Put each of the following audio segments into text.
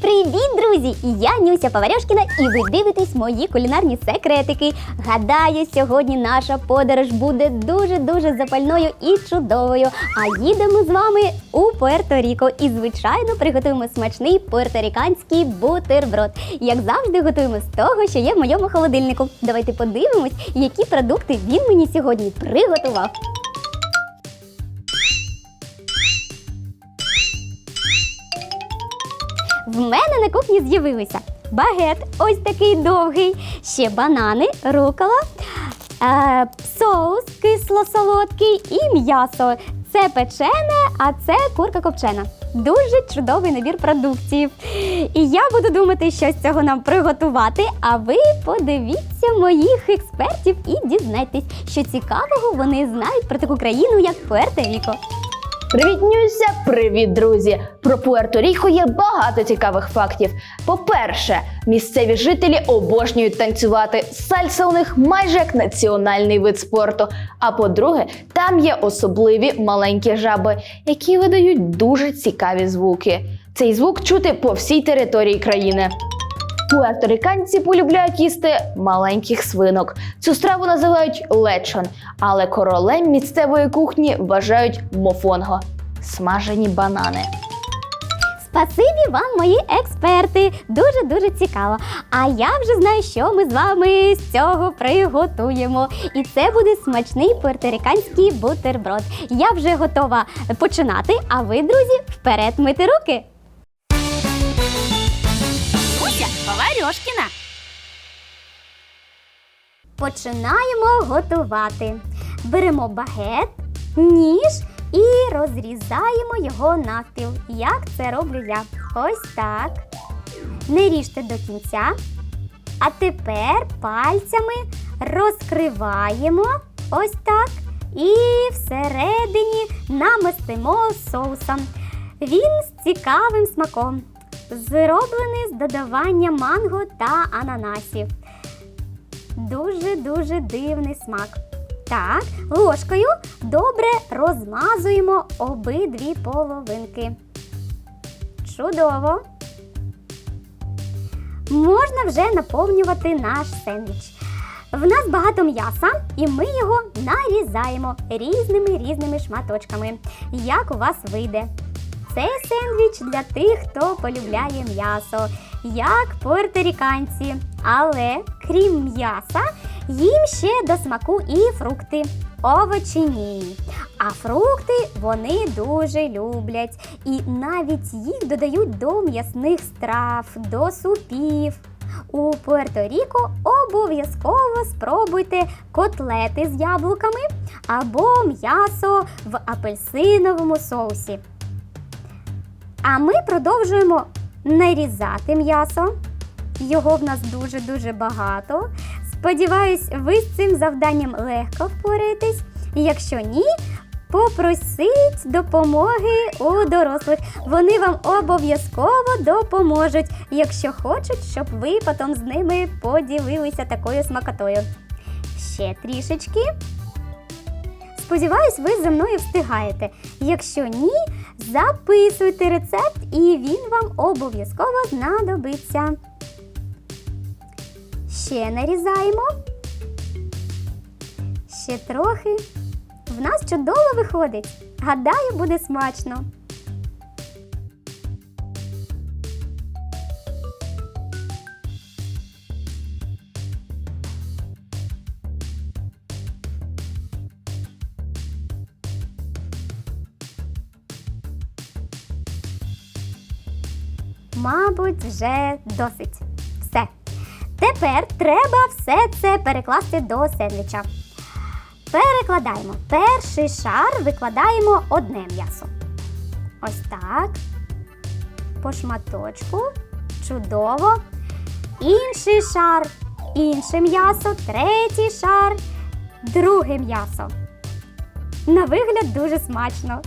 Привіт, друзі! Я Нюся Поварьошкіна, і ви дивитесь мої кулінарні секретики. Гадаю, сьогодні наша подорож буде дуже-дуже запальною і чудовою. А їдемо з вами у Пуерто-Ріко і, звичайно, приготуємо смачний пуерторіканський бутерброд. Як завжди, готуємо з того, що є в моєму холодильнику. Давайте подивимось, які продукти він мені сьогодні приготував. В мене на кухні з'явилися багет, ось такий довгий, ще банани, рукола, е, соус кисло-солодкий і м'ясо. Це печене, а це курка копчена. Дуже чудовий набір продуктів. І я буду думати, що з цього нам приготувати. А ви подивіться моїх експертів і дізнайтесь, що цікавого вони знають про таку країну, як Пуерто-Ріко. Привіт, Нюся! Привіт, друзі! Про Пуерто-Ріко є багато цікавих фактів. По-перше, місцеві жителі обожнюють танцювати. Сальса у них майже як національний вид спорту. А по-друге, там є особливі маленькі жаби, які видають дуже цікаві звуки. Цей звук чути по всій території країни. Пуерториканці полюбляють їсти маленьких свинок. Цю страву називають лечон, але королем місцевої кухні вважають мофонго смажені банани. Спасибі вам, мої експерти. Дуже дуже цікаво. А я вже знаю, що ми з вами з цього приготуємо. І це буде смачний пуерториканський бутерброд. Я вже готова починати. А ви, друзі, вперед мити руки. Нюся Паварьошкіна. Починаємо готувати. Беремо багет, ніж і розрізаємо його навпіл. Як це роблю я? Ось так. Не ріжте до кінця. А тепер пальцями розкриваємо ось так. І всередині намастимо соусом. Він з цікавим смаком. Зроблений з додаванням манго та ананасів. Дуже-дуже дивний смак. Так, ложкою добре розмазуємо обидві половинки. Чудово. Можна вже наповнювати наш сендвіч. В нас багато м'яса, і ми його нарізаємо різними різними шматочками, як у вас вийде. Це сендвіч для тих, хто полюбляє м'ясо, як пуерторіканці. Але крім м'яса, їм ще до смаку і фрукти. Овочі ні. А фрукти вони дуже люблять. І навіть їх додають до м'ясних страв, до супів. У Пуерто-Ріко обов'язково спробуйте котлети з яблуками або м'ясо в апельсиновому соусі. А ми продовжуємо нарізати м'ясо. Його в нас дуже-дуже багато. Сподіваюсь, ви з цим завданням легко впораєтесь. Якщо ні, попросіть допомоги у дорослих. Вони вам обов'язково допоможуть, якщо хочуть, щоб ви потім з ними поділилися такою смакотою. Ще трішечки. Сподіваюсь, ви за мною встигаєте. Якщо ні, записуйте рецепт і він вам обов'язково знадобиться. Ще нарізаємо. Ще трохи. В нас чудово виходить. Гадаю, буде смачно. Мабуть, вже досить. Все. Тепер треба все це перекласти до сендвіча. Перекладаємо. Перший шар викладаємо одне м'ясо. Ось так. По шматочку. Чудово. Інший шар інше м'ясо, третій шар, друге м'ясо. На вигляд дуже смачно.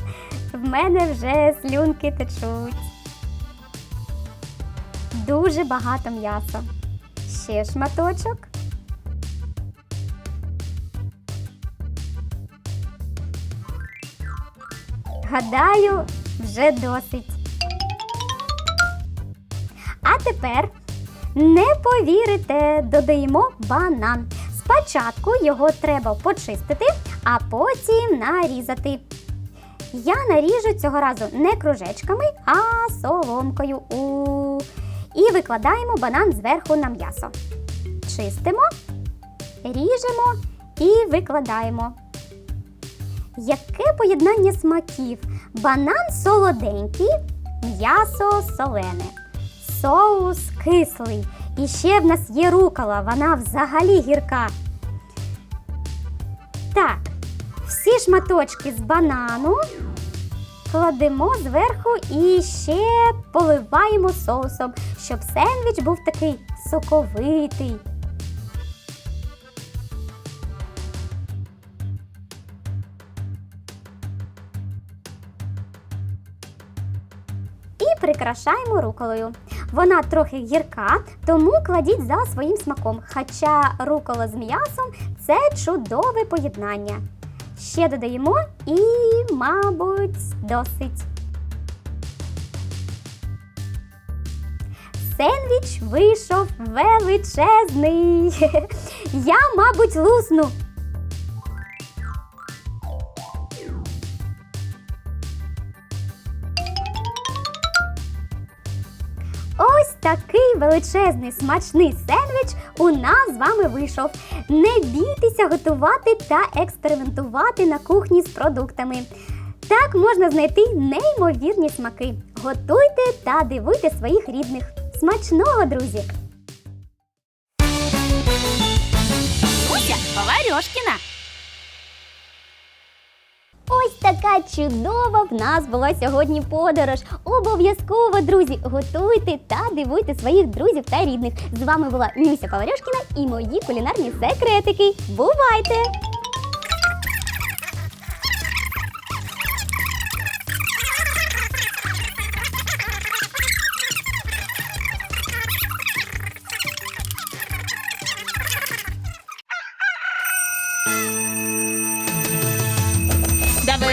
В мене вже слюнки течуть. Дуже багато м'яса. Ще шматочок. Гадаю, вже досить. А тепер не повірите, додаємо банан. Спочатку його треба почистити, а потім нарізати. Я наріжу цього разу не кружечками, а соломкою. У... І викладаємо банан зверху на м'ясо. Чистимо, ріжемо і викладаємо. Яке поєднання смаків? Банан солоденький, м'ясо солене, соус кислий. І ще в нас є рукола, вона взагалі гірка. Так, всі шматочки з банану кладемо зверху і ще поливаємо соусом, щоб сендвіч був такий соковитий. І прикрашаємо руколою. Вона трохи гірка, тому кладіть за своїм смаком. Хоча рукола з м'ясом це чудове поєднання. Ще додаємо і, мабуть, досить. Сендвіч вийшов величезний. Я, мабуть, лусну. Ось такий величезний смачний сендвіч у нас з вами вийшов. Не бійтеся готувати та експериментувати на кухні з продуктами. Так можна знайти неймовірні смаки. Готуйте та дивуйте своїх рідних. Смачного, друзі! Уся Поварьошкіна. Ось чудова в нас була сьогодні подорож. Обов'язково, друзі, готуйте та дивуйте своїх друзів та рідних. З вами була Нюся Поварьошкіна і мої кулінарні секретики. Бувайте!